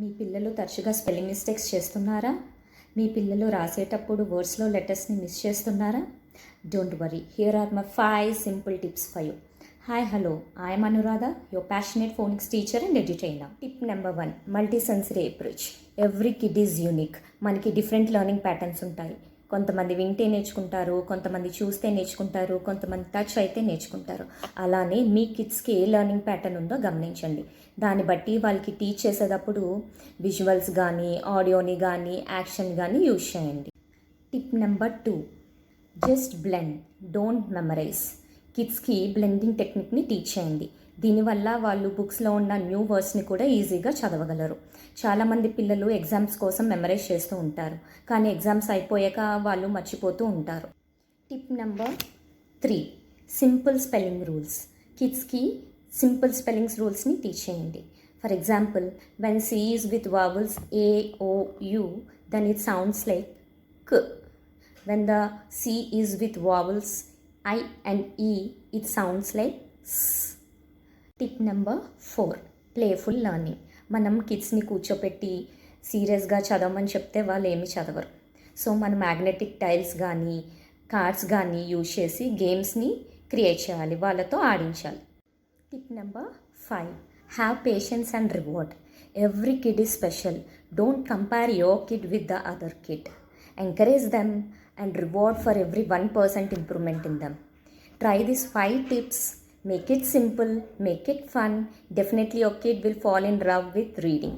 మీ పిల్లలు తరచుగా spelling mistakes చేస్తున్నారా? మీ పిల్లలు రాసేటప్పుడు వర్డ్స్లో లెటర్స్ని మిస్ చేస్తున్నారా? Don't worry here are my five simple tips five hi hello I'm Anuradha your passionate phonics teacher and edutainer tip number one multi sensory approach. Every kid is unique. మనకి different learning patterns ఉంటాయి. కొంతమంది వింటే నేర్చుకుంటారు కొంతమంది చూస్తే నేర్చుకుంటారు కొంతమంది touch అయితే నేర్చుకుంటారు. అలానే మీ కిడ్స్కి ఏ లెర్నింగ్ ప్యాటర్న్ ఉందో గమనించండి. దాన్ని బట్టి వాళ్ళకి టీచ్ చేసేటప్పుడు విజువల్స్ కానీ ఆడియోని కానీ యాక్షన్ కానీ యూజ్ చేయండి. Tip number two just blend don't memorise కిడ్స్కి బ్లెండింగ్ టెక్నిక్ని టీచ్ చేయండి. దీనివల్ల వాళ్ళు బుక్స్లో ఉన్న న్యూ వర్డ్స్ని కూడా ఈజీగా చదవగలరు. చాలామంది పిల్లలు ఎగ్జామ్స్ కోసం మెమరైజ్ చేస్తూ ఉంటారు. కానీ ఎగ్జామ్స్ అయిపోయాక వాళ్ళు మర్చిపోతూ ఉంటారు. Tip number three simple spelling rules కిడ్స్కి సింపుల్ స్పెల్లింగ్స్ రూల్స్ని టీచ్ చేయండి. For example when C is is with vowels A O then it sounds like K when the C with with I I and E, it sounds like tip number four playful learning. మనం కిడ్స్ని కూర్చోపెట్టి సీరియస్గా చదవమని చెప్తే వాళ్ళు ఏమి చదవరు. So మనం మ్యాగ్నెటిక్ టైల్స్ కానీ కార్డ్స్ కానీ యూజ్ చేసి గేమ్స్ని క్రియేట్ చేయాలి వాళ్ళతో ఆడించాలి. Tip number five have patience and reward. Every kid is special. Don't compare your kid with the other kid. Encourage them and reward for every one percent improvement in them. Try this five tips make it simple make it fun. Definitely your kid will fall in love with reading